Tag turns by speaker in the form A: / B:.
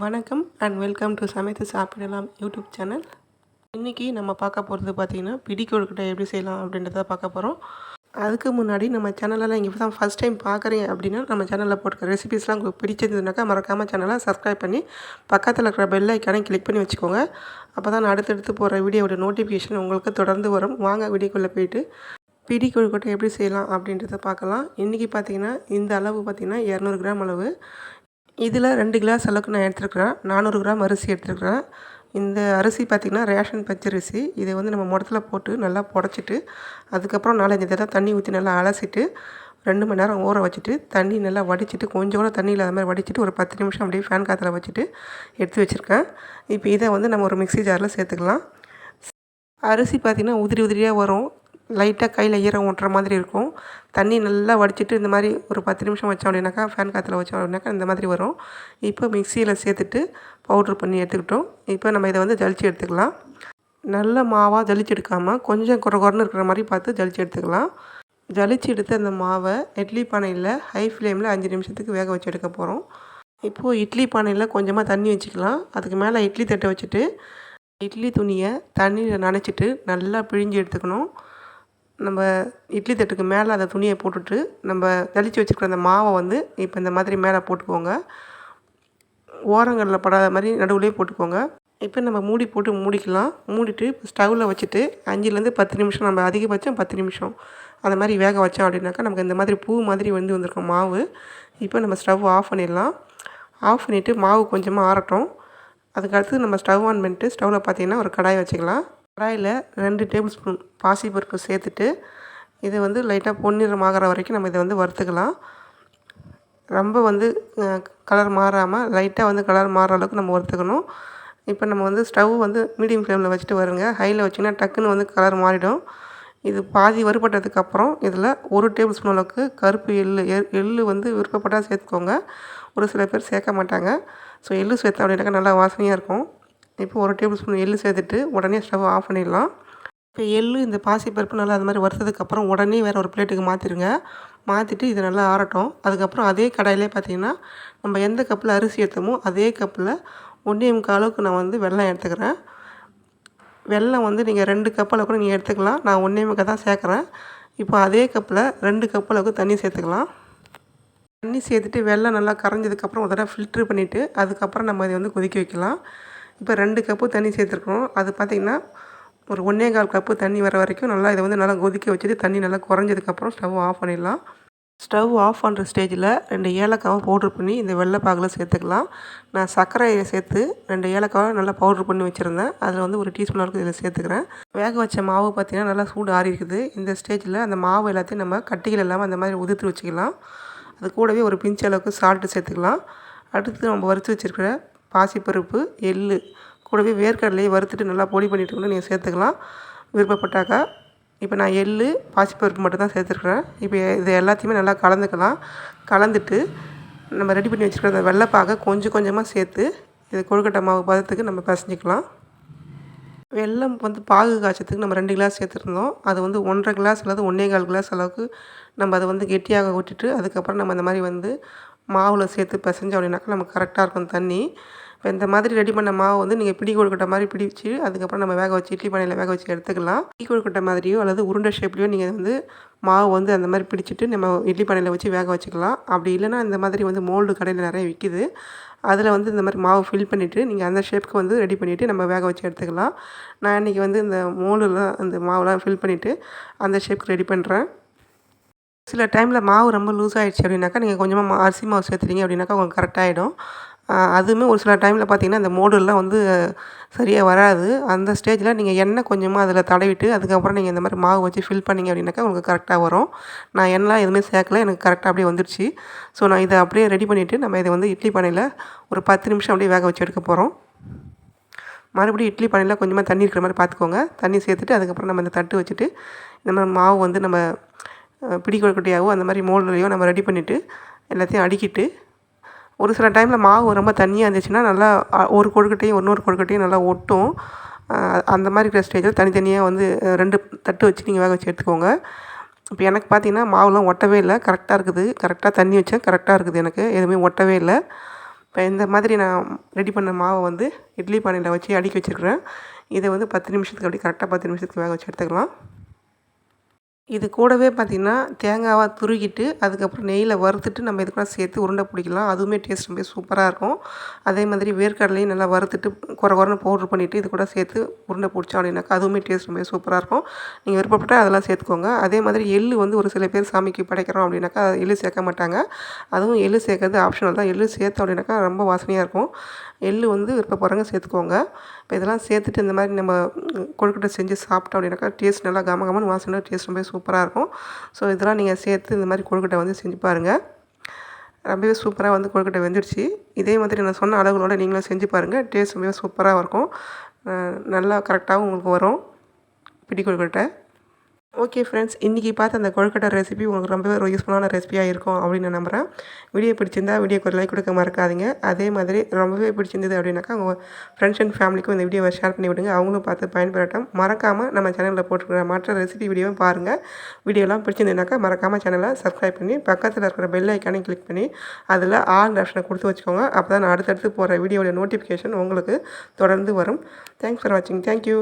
A: வணக்கம் and welcome to சமைத்து சாப்பிடலாம் யூடியூப் சேனல் இன்றைக்கி நம்ம பார்க்க போகிறது பார்த்திங்கன்னா பிடி கொழுக்கட்டை எப்படி செய்யலாம் அப்படின்றத பார்க்க போகிறோம் அதுக்கு முன்னாடி நம்ம சேனலில் இங்கே தான் ஃபஸ்ட் டைம் பார்க்குறீங்க அப்படின்னா நம்ம சேனலில் போட்டுக்க ரெசிபிஸ்லாம் உங்களுக்கு பிடிச்சிருந்ததுனாக்கா மறக்காமல் சேனலை சப்ஸ்கிரைப் பண்ணி பக்கத்தில் இருக்கிற பெல் ஐக்கானே கிளிக் பண்ணி வச்சுக்கோங்க. அப்போ தான் நான் அடுத்தடுத்து போகிற வீடியோட நோட்டிஃபிகேஷன் உங்களுக்கு தொடர்ந்து வரும். வாங்க வீடியோக்குள்ளே போயிட்டு பிடி கொழுக்கட்டை எப்படி செய்யலாம் அப்படின்றத பார்க்கலாம். இன்றைக்கி பார்த்திங்கன்னா இந்த அளவு பார்த்திங்கன்னா இரநூறு கிராம் அளவு இதில் ரெண்டு கிளாஸ் அளவுக்கு நான் எடுத்துருக்குறேன். நானூறு கிராம் அரிசி எடுத்துருக்குறேன். இந்த அரிசி பார்த்திங்கன்னா ரேஷன் பச்சரிசி. இதை வந்து நம்ம முடத்தில் போட்டு நல்லா புடச்சிட்டு அதுக்கப்புறம் நாலஞ்சு தடவை தண்ணி ஊற்றி நல்லா அலசிட்டு ரெண்டு மணி நேரம் ஊற வச்சுட்டு தண்ணி நல்லா வடிச்சிட்டு கொஞ்சம் கூட தண்ணி இல்லாத மாதிரி வடிச்சிட்டு ஒரு பத்து நிமிஷம் அப்படியே ஃபேன் காற்றுல வச்சுட்டு எடுத்து வச்சுருக்கேன். இப்போ இதை வந்து நம்ம ஒரு மிக்ஸி ஜாரில் சேர்த்துக்கலாம். அரிசி பார்த்திங்கன்னா உதிரி உதிரியாக வரும். லைட்டாக கையில் ஈரம் ஓட்டுற மாதிரி இருக்கும். தண்ணி நல்லா வடிச்சிட்டு இந்த மாதிரி ஒரு பத்து நிமிஷம் வச்சோம் அப்படின்னாக்கா ஃபேன் காற்றுல வச்சோம் அப்படின்னாக்கா இந்த மாதிரி வரும். இப்போ மிக்சியில் சேர்த்துட்டு பவுட்ரு பண்ணி எடுத்துக்கிட்டோம். இப்போ நம்ம இதை வந்து ஜலிச்சு எடுத்துக்கலாம். நல்ல மாவாக ஜலிச்சு எடுக்காமல் கொஞ்சம் குறை குறைன்னு இருக்கிற மாதிரி பார்த்து ஜலிச்சு எடுத்துக்கலாம். ஜலிச்சு எடுத்து அந்த மாவை இட்லி பானையில் ஹை ஃப்ளேமில் அஞ்சு நிமிஷத்துக்கு வேக வச்சு எடுக்க போகிறோம் இப்போது இட்லி பானையில் கொஞ்சமாக தண்ணி வச்சுக்கலாம். அதுக்கு மேலே இட்லி தட்டை வச்சுட்டு இட்லி துணியை தண்ணியில் நனைச்சிட்டு நல்லா பிழிஞ்சு எடுத்துக்கணும். நம்ம இட்லி தட்டுக்கு மேலே அந்த துணியை போட்டுட்டு நம்ம தெளித்து வச்சுருக்கிற அந்த மாவை வந்து இப்போ இந்த மாதிரி மேலே போட்டுக்கோங்க. ஓரங்களில் படாத மாதிரி நடுவுலேயே போட்டுக்கோங்க. இப்போ நம்ம மூடி போட்டு மூடிக்கலாம். மூடிட்டு ஸ்டவ்வில் வச்சுட்டு அஞ்சுலேருந்து பத்து நிமிஷம் நம்ம அதிகபட்சம் பத்து நிமிஷம் அந்த மாதிரி வேக வச்சோம் அப்படின்னாக்கா நமக்கு இந்த மாதிரி பூ மாதிரி வந்து வந்திருக்கும் மாவு. இப்போ நம்ம ஸ்டவ் ஆஃப் பண்ணிடலாம். ஆஃப் பண்ணிவிட்டு மாவு கொஞ்சமாக ஆறட்டும். அதுக்கடுத்து நம்ம ஸ்டவ் ஆன் பண்ணிட்டு ஸ்டவ்வில் பார்த்தீங்கன்னா ஒரு கடாய் வச்சுக்கலாம். கடாயில் ரெண்டு டேபிள் ஸ்பூன் பாசிப்பருப்பு சேர்த்துட்டு இதை வந்து லைட்டாக பொன்னிறம் ஆகிற வரைக்கும் நம்ம இதை வந்து வறுத்துக்கலாம். ரொம்ப வந்து கலர் மாறாமல் லைட்டாக வந்து கலர் மாற அளவுக்கு நம்ம வறுத்துக்கணும். இப்போ நம்ம வந்து ஸ்டவ் வந்து மீடியம் ஃப்ளேமில் வச்சுட்டு வருங்க. ஹையில் வச்சிங்கன்னா டக்குன்னு வந்து கலர் மாறிடும். இது பாதி வறுபட்டதுக்கப்புறம் இதில் ஒரு டேபிள் ஸ்பூன் அளவுக்கு கருப்பு எள் எள் வந்து விருப்பப்பட்டால் சேர்த்துக்கோங்க. ஒரு சில பேர் சேர்க்க மாட்டாங்க. ஸோ எள்ளு சேர்த்தா அப்படின்னாக்கா நல்லா வாசனையாக இருக்கும். இப்போ ஒரு டேபிள் ஸ்பூன் எள் சேர்த்துட்டு உடனே ஸ்டவ் ஆஃப் பண்ணிடலாம். இப்போ எள் இந்த பாசி பருப்பு நல்லா அது மாதிரி வறுத்ததுக்கப்புறம் உடனே வேறு ஒரு பிளேட்டுக்கு மாற்றிடுங்க மாற்றிட்டு இது நல்லா ஆறட்டும். அதுக்கப்புறம் அதே கடாயிலே பார்த்திங்கன்னா நம்ம எந்த கப்பில் அரிசி எடுத்தோமோ அதே கப்பில் ஒன்றே முக்கால் அளவுக்கு நான் வந்து வெள்ளம் எடுத்துக்கிறேன். வெள்ளம் வந்து நீங்கள் ரெண்டு கப் கூட நீங்கள் எடுத்துக்கலாம். நான் ஒன்றே முக்கால் தான் சேர்க்குறேன். இப்போ அதே கப்பில் ரெண்டு கப் அளவுக்கு தண்ணி சேர்த்துக்கலாம். தண்ணி சேர்த்துட்டு வெள்ளம் நல்லா கரைஞ்சதுக்கப்புறம் ஒரு தடவை ஃபில்ட்ரு பண்ணிவிட்டு அதுக்கப்புறம் நம்ம இதை வந்து கொதிக்க வைக்கலாம். இப்போ ரெண்டு கப்பு தண்ணி சேர்த்துருக்கோம் அது பார்த்திங்கன்னா ஒரு ஒன்றே கால் கப்பு தண்ணி வர வரைக்கும் நல்லா இதை வந்து நல்லா கொதிக்க வச்சுட்டு தண்ணி நல்லா குறைஞ்சதுக்கப்புறம் ஸ்டவ் ஆஃப் பண்ணிடலாம். ஸ்டவ் ஆஃப் பண்ணுற ஸ்டேஜில் ரெண்டு ஏலக்காவை பவுட்ரு பண்ணி இந்த வெள்ளைப்பாகில் சேர்த்துக்கலாம். நான் சர்க்கரையை சேர்த்து ரெண்டு ஏலக்காவை நல்லா பவுட்ரு பண்ணி வச்சுருந்தேன். அதில் வந்து ஒரு டீஸ்பூன் அளவுக்கு இதில் சேர்த்துக்கிறேன். வேக வச்ச மாவு பார்த்திங்கன்னா நல்லா சூடு ஆறி இருக்குது இந்த ஸ்டேஜில் அந்த மாவு எல்லாத்தையும் நம்ம கட்டிகள் இல்லாமல் அந்த மாதிரி உதிர்த்து வச்சுக்கலாம். அது கூடவே ஒரு பிஞ்சு அளவுக்கு சால்ட்டு சேர்த்துக்கலாம். அடுத்து நம்ம வறுத்து வச்சுருக்கிற பாசிப்பருப்பு எள் கூடவே வேர்க்கடலையை வறுத்துட்டு நல்லா பொடி பண்ணிட்டு கூட நீங்கள் சேர்த்துக்கலாம். விருப்பப்பட்டாக்கா இப்போ நான் எள் பாசிப்பருப்பு மட்டும் தான் சேர்த்துருக்குறேன். இப்போ இது எல்லாத்தையுமே நல்லா கலந்துக்கலாம். கலந்துட்டு நம்ம ரெடி பண்ணி வச்சுருக்கிற அந்த வெள்ளைப்பாகை கொஞ்சம் கொஞ்சமாக சேர்த்து இது கொழுக்கட்டை மாவு பதத்துக்கு நம்ம பிசைஞ்சிக்கலாம். வெள்ளம் வந்து பாகு காய்ச்சத்துக்கு நம்ம ரெண்டு கிளாஸ் சேர்த்துருந்தோம். அது வந்து ஒன்றரை கிளாஸ் அல்லது ஒன்றே கால் கிளாஸ் அளவுக்கு நம்ம அதை வந்து கெட்டியாக விட்டுட்டு அதுக்கப்புறம் நம்ம இந்த மாதிரி வந்து மாவில் சேர்த்து பிசைஞ்சோம் அப்படின்னாக்கா நமக்கு கரெக்டாக இருக்கும் தண்ணி. இப்போ இந்த மாதிரி ரெடி பண்ண மாவு வந்து நீங்கள் பிடி கொழுக்கட்டை மாதிரி பிடிச்சி அதுக்கப்புறம் நம்ம வேக வச்சு இட்லி பானையில் வேக வச்சு எடுத்துக்கலாம். பிடி கொழுக்கட்டை மாதிரியோ அல்லது உருண்டை ஷேப்லேயோ நீங்கள் வந்து மாவு வந்து அந்த மாதிரி பிடிச்சிட்டு நம்ம இட்லி பானையில் வச்சு வேக வச்சுக்கலாம். அப்படி இல்லைனா இந்த மாதிரி வந்து மோல்டு கடையில் நிறைய விற்கிது அதில் வந்து இந்த மாதிரி மாவு ஃபில் பண்ணிவிட்டு நீங்கள் அந்த ஷேப்புக்கு வந்து ரெடி பண்ணிவிட்டு நம்ம வேக வச்சு எடுத்துக்கலாம். நான் இன்றைக்கி வந்து இந்த மோல்டுலாம் அந்த மாவுலாம் ஃபில் பண்ணிவிட்டு அந்த ஷேப்புக்கு ரெடி பண்ணுறேன் சில டைமில் மாவு ரொம்ப லூஸ் ஆகிடுச்சு அப்படின்னாக்கா நீங்கள் கொஞ்சமாக அரிசி மாவு சேர்த்துறீங்க அப்படின்னாக்கா உங்களுக்கு கரெக்டாகிடும் அதுவுமே ஒரு சில டைமில் பார்த்திங்கன்னா அந்த மோடுலாம் வந்து சரியாக வராது. அந்த ஸ்டேஜில் நீங்கள் எண்ணெய் கொஞ்சமாக அதில் தடவிட்டு அதுக்கப்புறம் நீங்கள் இந்த மாதிரி மாவு வச்சு ஃபில் பண்ணிங்க அப்படின்னாக்கா உங்களுக்கு கரெக்டாக வரும். நான் எண்ணெய் எதுவுமே சேர்க்கல எனக்கு கரெக்டாக அப்படியே வந்துடுச்சு ஸோ நான் இதை அப்படியே ரெடி பண்ணிவிட்டு நம்ம இதை வந்து இட்லி பானையில் ஒரு பத்து நிமிஷம் அப்படியே வேக வச்சு எடுக்க போகிறோம் மறுபடியும் இட்லி பானையில் கொஞ்சமாக தண்ணி இருக்கிற மாதிரி பார்த்துக்கோங்க தண்ணி சேர்த்துட்டு அதுக்கப்புறம் நம்ம இந்த தட்டு வச்சுட்டு இந்த மாதிரி மாவு வந்து நம்ம பிடி அந்த மாதிரி மோல்டுலையோ நம்ம ரெடி பண்ணிவிட்டு எல்லாத்தையும் அடிக்கிட்டு ஒரு சில டைமில் மாவு ரொம்ப தண்ணியாக இருந்துச்சுன்னா நல்லா ஒரு கொழுக்கட்டையும் இன்னொரு கொழுக்கட்டையும் நல்லா ஒட்டும். அந்த மாதிரி இருக்கிற ஸ்டேஜில் தனித்தனியாக வந்து ரெண்டு தட்டு வச்சு நீங்கள் வேக வச்சு எடுத்துக்கோங்க. இப்போ எனக்கு பார்த்தீங்கன்னா மாவுலாம் ஒட்டவே இல்லை. கரெக்டாக இருக்குது. கரெக்டாக தண்ணி வச்சேன். கரெக்டாக இருக்குது எனக்கு. எதுவுமே ஒட்டவே இல்லை. இப்போ இப்போ இந்த மாதிரி நான் ரெடி பண்ண மாவை வந்து இட்லி பானையில் வச்சு அடுக்கி வச்சுருக்கிறேன். இதை வந்து பத்து நிமிஷத்துக்கு அப்படி கரெக்டாக பத்து நிமிஷத்துக்கு வேக வச்சு எடுத்துக்கலாம். இது கூடவே பார்த்திங்கன்னா தேங்காவை துருகிட்டு அதுக்கப்புறம் நெய்யில் வறுத்துட்டு நம்ம இது கூட சேர்த்து உருண்டை பிடிக்கலாம். அதுவுமே டேஸ்ட் ரொம்ப சூப்பராக இருக்கும். அதே மாதிரி வேர்க்கடலையும் நல்லா வறுத்துட்டு குறை குறைன்னு பவுட்ரு பண்ணிவிட்டு இது கூட சேர்த்து உருண்டை பிடிச்சோம் அப்படின்னாக்கா அதுவுமே டேஸ்ட் ரொம்ப சூப்பராக இருக்கும். நீங்கள் விருப்பப்பட்டால் அதெல்லாம் சேர்த்துக்கோங்க. அதே மாதிரி எள்ளு வந்து ஒரு சில பேர் சாமிக்கு படைக்கிறோம் அப்படின்னாக்கா எள்ளு சேர்க்க மாட்டாங்க. அதுவும் எள்ளு சேர்க்கறது ஆப்ஷனல் தான். எள்ளு சேர்த்தோம் அப்படின்னாக்கா ரொம்ப வாசனையாக இருக்கும். எள்ளு வந்து விருப்பப்படுறவங்க சேர்த்துக்கோங்க. இப்போ இதெல்லாம் சேர்த்துட்டு இந்த மாதிரி நம்ம கொழுக்கட்டை செஞ்சு சாப்பிட்டோம் அப்படின்னாக்கா டேஸ்ட் நல்லா கம கமன்னு வாசனை டேஸ்ட் ரொம்ப சூப்பராக இருக்கும். ஸோ இதெல்லாம் நீங்கள் சேர்த்து இந்த மாதிரி கொழுக்கட்டை வந்து செஞ்சு பாருங்கள் ரொம்பவே சூப்பராக வந்து கொழுக்கட்டை வெந்துடுச்சு. இதே மாதிரி நான் சொன்ன அளவுகளோட நீங்களும் செஞ்சு பாருங்கள் டேஸ்ட் ரொம்பவே சூப்பராக இருக்கும். நல்லா கரெக்டாகவும் உங்களுக்கு வரும். பிடி கொழுக்கட்டை. ஓகே ஃப்ரெண்ட்ஸ் இன்றைக்கி பார்த்து அந்த கொழுக்கட்டை ரெசிபி உங்களுக்கு ரொம்பவே ஒரு யூஸ்ஃபுல்லான ரெசிபியாக இருக்கும் அப்படின்னு நான் நம்புகிறேன் வீடியோ பிடிச்சிருந்தா வீடியோக்கு ஒரு லைக் கொடுக்க மறக்காதீங்க. அதே மாதிரி ரொம்பவே பிடிச்சிருந்தது அப்படின்னாக்கா உங்கள் ஃப்ரெண்ட்ஸ் அண்ட் ஃபேமிலிக்கும் இந்த வீடியோவை ஷேர் பண்ணி விடுங்க. அவங்களும் பார்த்து பயன்பெறட்டும். மறக்காமல் நம்ம சேனலில் போட்டுருக்கிற மற்ற ரெசிபி வீடியோவும் பாருங்கள் வீடியோலாம் பிடிச்சிருந்ததுனாக்கா மறக்காமல் சேனலை சப்ஸ்கிரைப் பண்ணி பக்கத்தில் இருக்கிற பெல் ஐக்கானையும் கிளிக் பண்ணி அதில் ஆல் ஆப்ஷனை கொடுத்து வச்சுக்கோங்க. அப்போ தான் நான் அடுத்தடுத்து போகிற வீடியோடைய நோட்டிஃபிகேஷன் உங்களுக்கு தொடர்ந்து வரும். தேங்க்ஸ் ஃபார் வாட்சிங் தேங்க்யூ